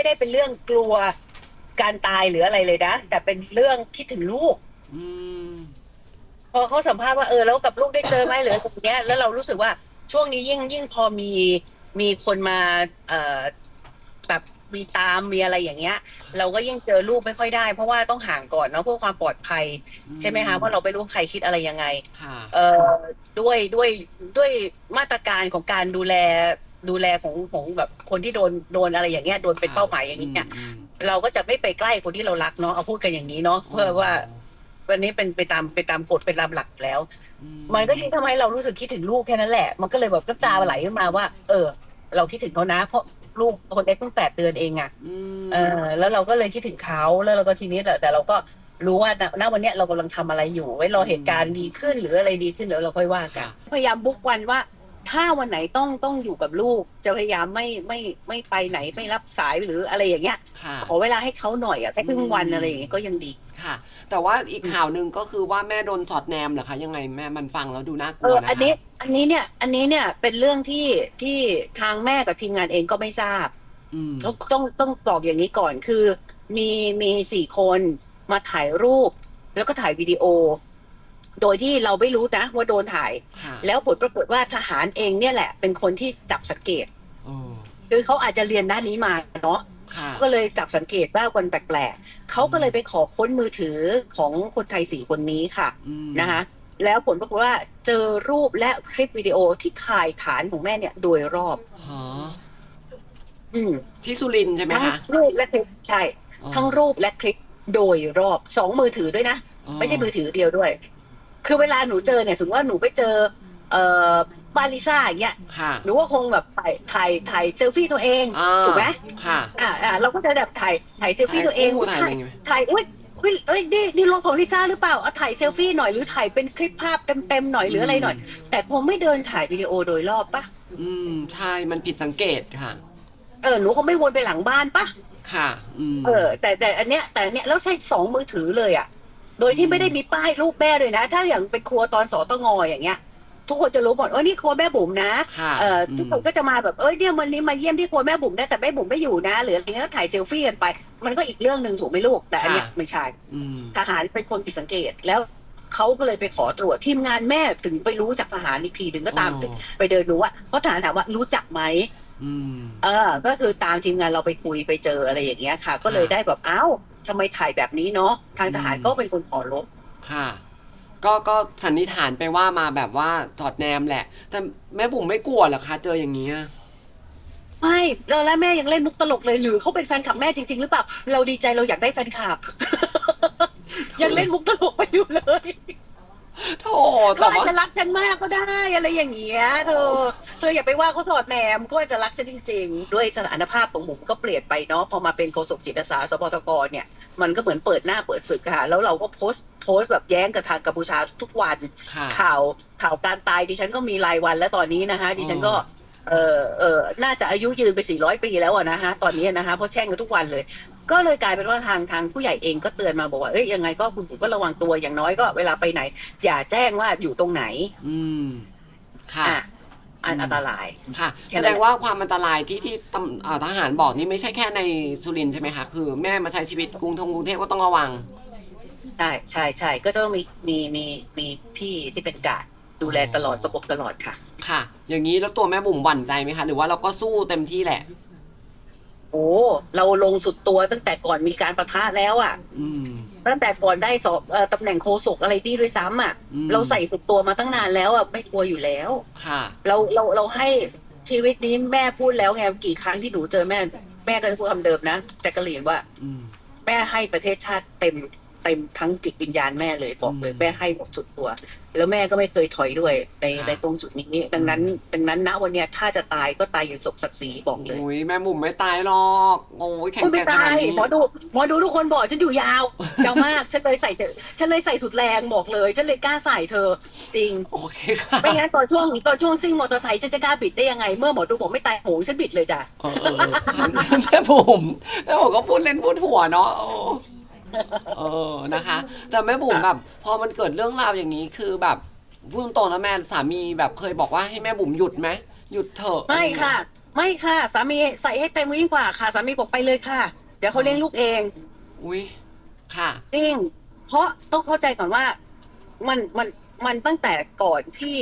ไม่ได้เป็นเรื่องกลัวการตายหรืออะไรเลยนะ แต่เป็นเรื่องคิดถึงลูก อืม พอเขาสัมภาษณ์ว่าเออแล้วกับลูกได้เจอไหมหรืออะไรอย่างเงี้ยแล้วเรารู้สึกว่าช่วงนี้ยิ่งยิ่งพอมีมีคนมาเอ่อแบบมีตามมีอะไรอย่างเงี้ย เราก็ยิ่งเจอลูกไม่ค่อยได้ เพราะว่าต้องห่างก่อนเนาะเพื่อความปลอดภัย ใช่ไหมคะเพราะเราไม่รู้ใครคิดอะไรยังไง ค่ะ เอ่อด้วยด้วยด้วยมาตรการของการดูแล ดูแลของของแบบคนที่โดนโดนอะไรอย่างเงี้ยโดนเป็นเป้าหมายอย่างนี้เนี่ยอืมเราก็จะไม่ไปใกล้คนที่เรารักเนาะเอาพูดกันอย่างนี้เนาะเพื่อว่าวันนี้เป็นไปตามไปตามกฎเป็นตามหลักอยู่แล้ว อืมันก็ยิ่งทำให้เรารู้สึกคิดถึงลูกแค่นั้นแหละ มันก็เลยแบบน้ำตาไหลขึ้นมาว่า เออ เราคิดถึงเขานะ เพราะลูกคนเล็กเพิ่งแปดเดือนเองอะอืมเออแล้วเราก็เลยคิดถึงเขาแล้วเราก็ทีนี้แต่แต่เราก็รู้ว่าณณวันเนี้ยเรากำลังทำอะไรอยู่ไว้รอเหตุการณ์ดีขึ้นหรืออะไรดีขึ้นเดี๋ยวเราค่อยว่ากัน พยายามบุ๊กวันว่า ถ้าวันไหนต้องต้องอยู่กับลูก จะพยายามไม่ไม่ไม่ไปไหนไม่รับสายหรืออะไรอย่างเงี้ย ค่ะ ขอเวลาให้เขาหน่อยอะแค่ครึ่งวันอืมอะไรอย่างเงี้ยก็ยังดี ค่ะ แต่ว่าอีกข่าวหนึ่งก็คือว่าแม่โดนสอดแนมเหรอคะ ยังไงแม่มันฟังแล้วดูน่ากเอลัวอ นะคะอันนี้ อันนี้เนี่ย อันนี้เนี่ยเป็นเรื่องที่ที่ทางแม่กับทีมงานเองก็ไม่ทราบ อืมต้องต้องต้องบอกอย่างนี้ก่อนคือ มีมีสี่คนมาถ่ายรูป แล้วก็ถ่ายวิดีโอ โดยที่เราไม่รู้นะว่าโดนถ่ายค่ะแล้วผลปรากฏว่าทหารเองเนี่ยแหละ เป็นคนที่จับสังเกตโอ้คือเขาอาจจะเรียนด้านนี้มาเนาะค่ะก็เลยจับสังเกตว่าคนแปลกๆเขาก็เลยไปขอค้นมือถือของคนไทยสี่คนนี้ค่ะอืมนะคะแล้วผลปรากฏว่าเจอรูปและคลิปวิดีโอที่ถ่ายฐานของแม่เนี่ย โดยรอบฮะอืมที่สุรินทร์ใช่ไหมทั้งคะรูปและคลิปใช่อ๋อทั้งรูปและคลิปโดยรอบสองมือถือด้วยนะ ไม่ใช่มือถือเดียวด้วย คือเวลาหนูเจอเนี่ยสมมติว่าหนูไปเจอ เอ่อบ้านลิซ่าอย่างเงี้ยค่ะหนูก็คงแบบถ่ายถ่ายถ่ายเซลฟี่ตัวเองอ่าถูกไหมค่ะอ่าอ่าเราก็จะแบบถ่ายถ่ายเซลฟี่ตัวเองคู่ถ่ายอะไรอย่างเงี้ยถ่ายอุ้ยอุ้ยเอ้ยนี่นี่รถของลิซ่าหรือเปล่าเอาถ่ายเซลฟี่หน่อยหรือถ่ายเป็นคลิปภาพเต็มๆหน่อยหรืออะไรหน่อย แต่คงไม่เดินถ่ายวิดีโอโดยรอบปะอืมใช่มันผิดสังเกตค่ะ เออหนูคงไม่วนไปหลังบ้านปะ ค่ะ อืม เออแต่แต่อันเนี้ยแต่อันเนี้ยแล้วใช้สองมือถือเลยอะ โดยที่ไม่ได้มีป้ายรูปแม่เลยนะ ถ้าอย่างเป็นครัวตอนสตงอย่างเงี้ย ทุกคนจะรู้หมดเออนี่ครัวแม่บุ๋มนะค่ะเอ่ออม ทุกคนก็จะมาแบบเอ้ยเนี่ยวันนี้มาเยี่ยมที่ครัวแม่บุ๋มนะแต่แม่บุ๋มไม่อยู่นะหรืออะไรเงี้ยก็ถ่ายเซลฟี่กันไป มันก็อีกเรื่องหนึ่งถูกไหมลูกแต่อันเนี้ยไม่ใช่ อืม ทหารเป็นคนผิดสังเกตแล้วเขาก็เลยไปขอตรวจทีมงานแม่ถึงไปรู้จากทหารอีกทีหนึ่งก็ตามอ๋อ ไปเดินดูว่าเพราะทหารถามว่ารู้จักไหมอืม เออ ก็คือตามทีมงานเราไปคุยไปเจออะไรอย่างเงี้ยค่ะ ก็เลยได้แบบอ้าว ทำไมถ่ายแบบนี้เนาะทางทหารอืมก็เป็นคนขอลบค่ะ ก็ก็สันนิษฐานไปว่ามาแบบว่าสอดแนมแหละ แต่แม่บุ๋มไม่กลัวเหรอคะ เจออย่างนี้ยไม่แล้วแล้วแม่ยังเล่นมุกตลกเลยหรือเขาเป็นแฟนคลับแม่จริง ๆ หรือเปล่า เราดีใจเราอยากได้แฟนคลับยังเล่นมุกตลกไปอยู่เลย โถเขาแต่อาจว่าจะรักฉันมากก็ได้อะไรอย่างเงี้ยเธอเธออย่าไปว่าเขาถอดแนมก็อาจจะรักฉันจริงๆ ด้วยสถานภาพของผมก็เปลี่ยนไปเนาะพอมาเป็นโฆษกจิตอาสาสปทกเนี่ย มันก็เหมือนเปิดหน้าเปิดศึกค่ะ แล้วเราก็โพสต์โพสต์แบบแย้งกับทางกัมพูชาทุกวัน ค่ะ ข่าวข่าวการตายดิฉันก็มีรายวันแล้วตอนนี้นะคะดิฉันก็เออเออน่าจะอายุยืนไป 400 ปีแล้วอะนะฮะตอนนี้นะคะเพราะแช่งกันทุกวันเลย ก็เลยกลายเป็นว่าทางทางผู้ใหญ่เองก็เตือนมาบอกว่าเอ้ยยังไงก็คุณก็ระวังตัวอย่างน้อยก็เวลาไปไหน อย่าแจ้งว่าอยู่ตรงไหน อืม ค่ะ อะอันอืมอันตราย ค่ะ แค่แสนั้นดงว่าความอันตรายที่ที่ตำอ่าทหารบอกนี่ไม่ใช่แค่ในสุรินทร์ใช่ไหมคะ คือแม่มาใช้ชีวิตกรุงทงกรุงเทพก็ต้องระวัง ใช่ใช่ใช่ก็ต้องมีมีมีมีพี่ที่เป็นกาดดูแลตลอดประกบตลอดค่ะ ค่ะ อย่างนี้แล้วตัวแม่บุ๋มหวั่นใจไหมคะ หรือว่าเราก็สู้เต็มที่แหละโอ้ เราลงสุดตัวตั้งแต่ก่อนมีการประทะแล้วอะอืม ตั้งแต่ก่อนได้สอบเอ่อตำแหน่งโฆษกอะไรที่ด้วยซ้ำอะ อืม เราใส่สุดตัวมาตั้งนานแล้วอะไม่กลัวอยู่แล้ว ค่ะ เราเราเราให้ชีวิตนี้แม่พูดแล้วไงกี่ครั้งที่หนูเจอแม่ แม่ก็จะพูดคำเดิมนะแจ็คกะลีนว่า อืม แม่ให้ประเทศชาติเต็ม เต็มทั้งจิตวิญญาณแม่เลยบอกเลยอืมแม่ให้หมดสุดตัว แล้วแม่ก็ไม่เคยถอยด้วยในค่ะในตรงจุดนี้ ดังนั้นดังนั้นณวันเนี้ยถ้าจะตายก็ตายอย่างสมศักดิ์ศรีบอกเลยโอ้ยแม่บุ๋มไม่ตายหรอกโอ้ยแข็งโอ้ยแกไม่ร่งขตานาดยนี้หมอดูหมอดูทุกคนบอกฉันอยู่ยาวยาวมากฉันเลยใส่เธอฉันเลยใส่สุดแรงบอกเลยฉันเลยกล้าใส่เธอ จริงโอเคค่ะไม่งั้นตอนช่วงตอนช่วงซิ่งมอเตอร์ไซค์ฉันจะกล้าบิดได้ยังไง เมื่อหมอดูบอกไม่ตายโหงฉันบิดเลยจ้ะเออเออเออแม่บุ๋มแม่บุ๋มก็พูดเล่นพูดหัวเนาะ เออเออนะคะ แต่แม่บุ๋มแบบ พอมันเกิดเรื่องราวอย่างนี้คือแบบพูดตรงๆนะแม่สามีแบบเคยบอกว่าให้แม่บุ๋มหยุดไหมหยุดเถอะไม่ค่ะ ไม่ค่ะ สามีใส่ให้เต็มยิ่งกว่าค่ะ สามีบอกไปเลยค่ะ เดี๋ยวเขาเลี้ยงลูกเอง อุ้ยค่ะจริงเพราะต้องเข้าใจก่อนว่ามันมันมันตั้งแต่ก่อนที่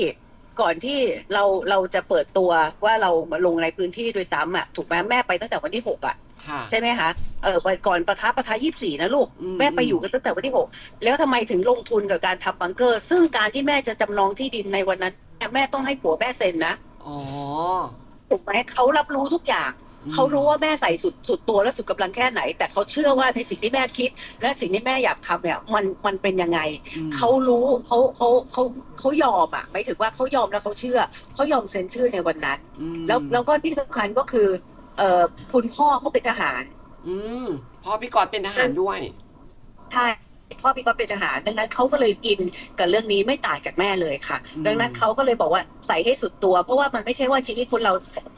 ก่อนที่เราเราจะเปิดตัวว่าเรามาลงในพื้นที่โดยซ้ำอะถูกไหมแม่ไปตั้งแต่วันที่หกอะ ค่ะ ใช่ไหมคะเออไปก่อนประทับประทายี่สี่นะลูก อืม แม่ไปอยู่กันตั้งแต่วันที่หกแล้วทำไมถึงลงทุนกับการทำบังเกอร์ ซึ่งการที่แม่จะจำนองที่ดินในวันนั้นแม่ต้องให้ผัวแม่เซ็นนะอ๋อถูกไหมเขารับรู้ทุกอย่าง อืมเขารู้ว่าแม่ใส่สุดสุดตัวและสุดกำลังแค่ไหน แต่เขาเชื่อว่าในสิ่งที่แม่คิด และสิ่งที่แม่อยากทำเนี่ยมันมันเป็นยังไง อืมเขารู้เขาเขาเขาเขายอมอะหมายถึงว่าเขายอมแล้วเขาเชื่อเขายอมเซ็นชื่อในวันนั้น อืมแล้วแล้วก็ที่สำคัญก็คือ เอ่อคุณพ่อเขาเป็นทหาร อืมพ่อพี่กอดเป็นทหารด้วย ใช่พ่อพี่ก็เป็นทหาร ดังนั้นเขาก็เลยกินกับเรื่องนี้ไม่ต่างจากแม่เลยค่ะ อืม ดังนั้นเขาก็เลยบอกว่าใส่ให้สุดตัว เพราะว่ามันไม่ใช่ว่าชีวิตคนเรา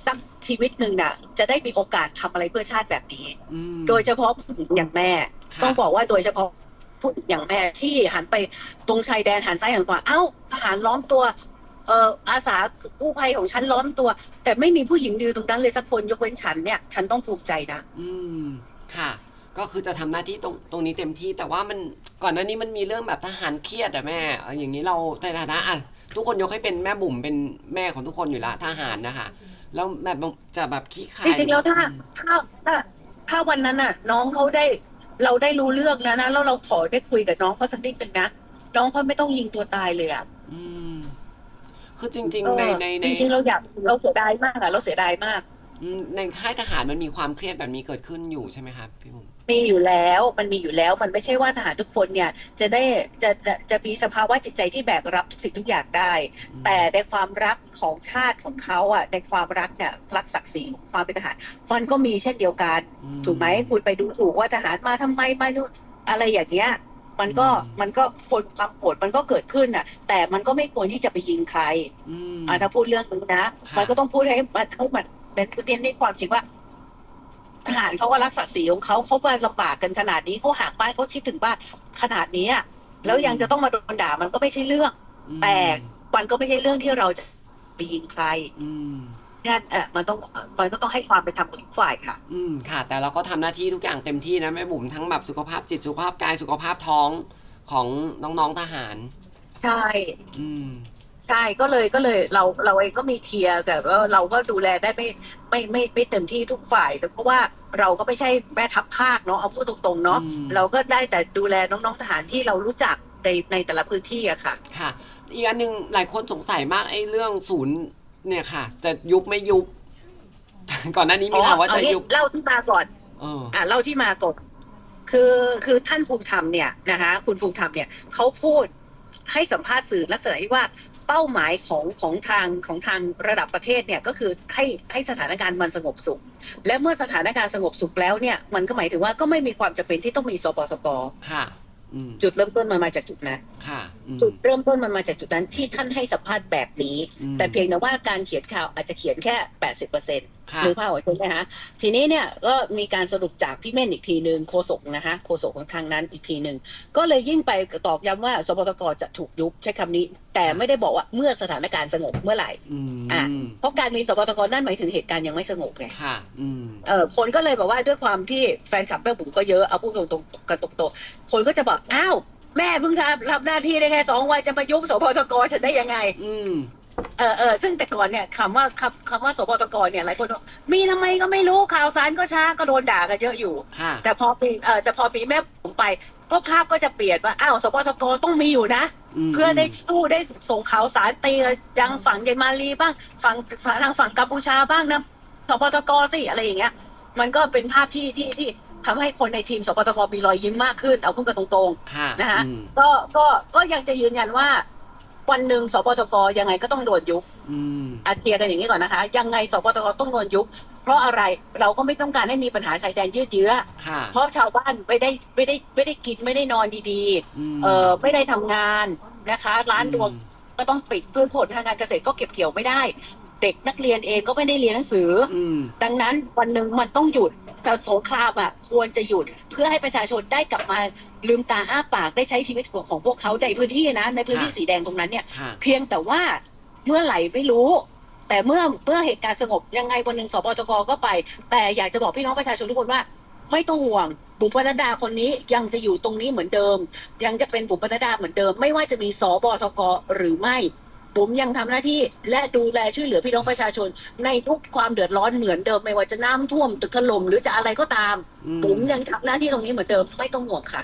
สักชีวิตหนึ่งน่ะ จะได้มีโอกาสทำอะไรเพื่อชาติแบบนี้ อืมโดยเฉพาะผู้หญิงอย่างแม่ ค่ะต้องบอกว่าโดยเฉพาะผู้หญิงอย่างแม่ที่หันไปตรงชายแดนหันซ้ายหันขวาเอ้าทหารล้อมตัว เอ่ออาสากู้ภัยของฉันล้อมตัว แต่ไม่มีผู้หญิงยืนตรงนั้นเลยสักคนยกเว้นฉันเนี่ยฉันต้องภูมิใจนะ อืมค่ะ ก็คือจะทำหน้าที่ตรงตรงนี้เต็มที่ แต่ว่ามันก่อนหน้านี้มันมีเรื่องแบบทหารเครียดอะแม่เอาอย่างนี้เราในฐานะอะทุกคนยกให้เป็นแม่บุ๋มเป็นแม่ของทุกคนอยู่แล้วทหารนะคะแล้วแบบจะแบบขี้ขายจริงๆแล้วถ้าอืมถ้าถ้าถ้าวันนั้นน่ะ น้องเขาได้เราได้รู้เรื่องแล้วนะแล้วเราขอได้คุยกับน้องเขาสักนิดนึงนะน้องเขาไม่ต้องยิงตัวตายเลยอะ อืม คือจริงเอๆในอในในจริงๆเราอยากเราเสียดายมากอะเราเสียดายมากอืมในค่ายทหารมันมีความเครียดแบบนี้เกิดขึ้นอยู่ใช่ไหมครับพี่บุ๋ม มีอยู่แล้วมันมีอยู่แล้วมันไม่ใช่ว่าทหารทุกคนเนี่ยจะได้จะจะจะมีสภาวะจิตใจที่แบกรับทุกสิ่งทุกอย่างได้ อืม แต่ในความรักของชาติของเขาอะในความรักเนี่ยรักศักดิ์ศรีของความเป็นทหารมันก็มีเช่นเดียวกัน อืถูกไหมคุณไปดูถูกว่าทหารมาทำไมมาดูอะไรอย่างเงี้ย มันก็อืมมันก็คนความโกรธมันก็เกิดขึ้นอะ แต่มันก็ไม่ควรที่จะไปยิงใครอืม อ่าถ้าพูดเรื่องนี้นะค่ะมันก็ต้องพูดให้มันให้มันเป็นคือเรียนในความจริงว่าทหารเขาก็รักศักดิ์ศรีของเขาเขามาลำบากกันขนาดนี้เขาห่างบ้านเขาคิดถึงบ้านขนาดนี้อะแล้วยังจะต้องมาโดนด่ามันก็ไม่ใช่เรื่องอืมแต่ มันก็ไม่ใช่เรื่องที่เราจะไปยิงใคร อืม นั่นเออมันต้องมันก็ต้องให้ความเป็นธรรมกับทุกฝ่ายค่ะ อืมค่ะ แต่เราก็ทำหน้าที่ทุกอย่างเต็มที่นะแม่บุ๋มทั้งแบบสุขภาพจิตสุขภาพกายสุขภาพท้องของน้องๆทหาร ใช่ อืม ใช่ก็เลยก็เลยเราเราเองก็มีเคลียร์แต่ว่าเราก็ดูแลได้ไม่ไม่ไม่ไม่เต็มที่ทุกฝ่ายแต่เพราะว่าเราก็ไม่ใช่แม่ทัพภาคเนาะเอาพูดตรงๆเนาะอืม เราก็ได้แต่ดูแลน้องๆทหารที่เรารู้จักในในแต่ละพื้นที่อะค่ะ ค่ะ อีกอันหนึ่งหลายคนสงสัยมากไอ้เรื่องศูนย์ เนี่ยค่ะ จะยุบไม่ยุบ ก่อนหน้านี้มีข่าวว่าอ๋อจะเองี้ยุบเล่าที่มาก่อนเอออ่าเล่าที่มาก่อนคือคือท่านภูมิธรรมเนี่ยนะคะคุณภูมิธรรมเนี่ยเขาพูดให้สัมภาษณ์สื่อลักษณะที่ว่าเป้าหมายของของทางของทางระดับประเทศเนี่ยก็คือให้ให้สถานการณ์มันสงบสุข และเมื่อสถานการณ์สงบสุขแล้วเนี่ยมันก็หมายถึงว่าก็ไม่มีความจำเป็นที่ต้องมีสปสกค่ะอืม จุดเริ่มต้นมันมาจากจุดนั้นค่ะอืมจุดเริ่มต้นมันมาจากจุดนั้นที่ท่านให้สัมภาษณ์แบบนี้อืมแต่เพียงแต่ว่าการเขียนข่าวอาจจะเขียนแค่แปดสิบเปอร์เซ็นต์ ค่ะหรือภาพหัวใช่ไหมคะทีนี้เนี่ยก็มีการสรุปจากพี่เม่นอีกทีหนึ่งโฆษกนะคะโฆษกของทางนั้นอีกทีหนึ่งก็เลยยิ่งไปตอกย้ำว่า สปตกจะถูกยุบใช้คำนี้ แต่ไม่ได้บอกว่าเมื่อสถานการณ์สงบเมื่อไหร่อืมอะเพราะการมีสปตกนั่นหมายถึงเหตุการณ์ยังไม่สงบไงค่ะอืมเออคนก็เลยบอกว่าด้วยความที่แฟนคลับแม่บุ๋มก็เยอะเอาพูดตรงๆกันตรงๆคนก็จะบอกอ้าวแม่เพิ่งทำรับหน้าที่ได้แค่สองวันจะมายุบสปตกฉันได้ยังไง อืม เออเออซึ่งแต่ก่อนเนี่ยคำว่าคำคำว่าสปตกเนี่ยหลายคนบอกมีทำไมก็ไม่รู้ข่าวสารก็ช้าก็โดนด่ากันเยอะอยู่ ค่ะ แต่พอปีเออแต่พอปีแม่ผมไป ก็ภาพก็จะเปลี่ยนว่าอ้าวสปตกต้องมีอยู่นะมเพื่อได้สู้ได้ส่งข่าวสารตียังฝั่งเยนมาลีบ้างฝั่งฝั่งทางฝั่งกัมพูชาบ้างนะสปตกสิอะไรอย่างเงี้ย มันก็เป็นภาพที่ที่ที่ทำให้คนในทีมสปตกมีรอยยิ้มมากขึ้น เอาพูดกันตรงค่ะนะคะอืมๆก็ก็ก็ยังจะยืนยันว่า วันหนึ่งสปตกยังไงก็ต้องโดนยุบอืมอาเคลียร์กันอย่างนี้ก่อนนะคะ ยังไงสปตกต้องโดนยุบ เพราะอะไรเราก็ไม่ต้องการให้มีปัญหาชายแดนยืดเยื้อค่ะเพราะชาวบ้านไม่ได้ไม่ได้ไม่ได้กินไม่ได้นอนดีมๆเออไม่ได้ทำงานนะคะ ร้านรวงก็ต้องปิดพืชผลทางการเกษตรก็เก็บเกี่ยวไม่ได้ เด็กนักเรียนเองก็ไม่ได้เรียนหนังสืออืมดังนั้นวันหนึ่งมันต้องหยุดแต่สงครามอะควรจะหยุดเพื่อให้ประชาชนได้กลับมาลืมตาอ้าปากได้ใช้ชีวิตของของพวกเขาในพื้นที่นะ ในพื้นที่ค่ะสีแดงตรงนั้นเนี่ยค่ะเพียงแต่ว่าเมื่อไหร่ไม่รู้ แต่เมื่อเมื่อเหตุการณ์สงบยังไงวันหนึ่งสบตกก็ไป แต่อยากจะบอกพี่น้องประชาชนทุกคนว่า ไม่ต้องห่วงบุ๋มปนัดดาคนนี้ยังจะอยู่ตรงนี้เหมือนเดิม ยังจะเป็นบุ๋มปนัดดาเหมือนเดิม ไม่ว่าจะมีสบตกหรือไม่ บุ๋มยังทำหน้าที่และดูแลช่วยเหลือพี่น้องประชาชน ในทุกความเดือดร้อนเหมือนเดิมไม่ว่าจะน้ำท่วมตึกถล่มหรือจะอะไรก็ตามอืมบุ๋มยังทำหน้าที่ตรงนี้เหมือนเดิมไม่ต้องห่วงค่ะ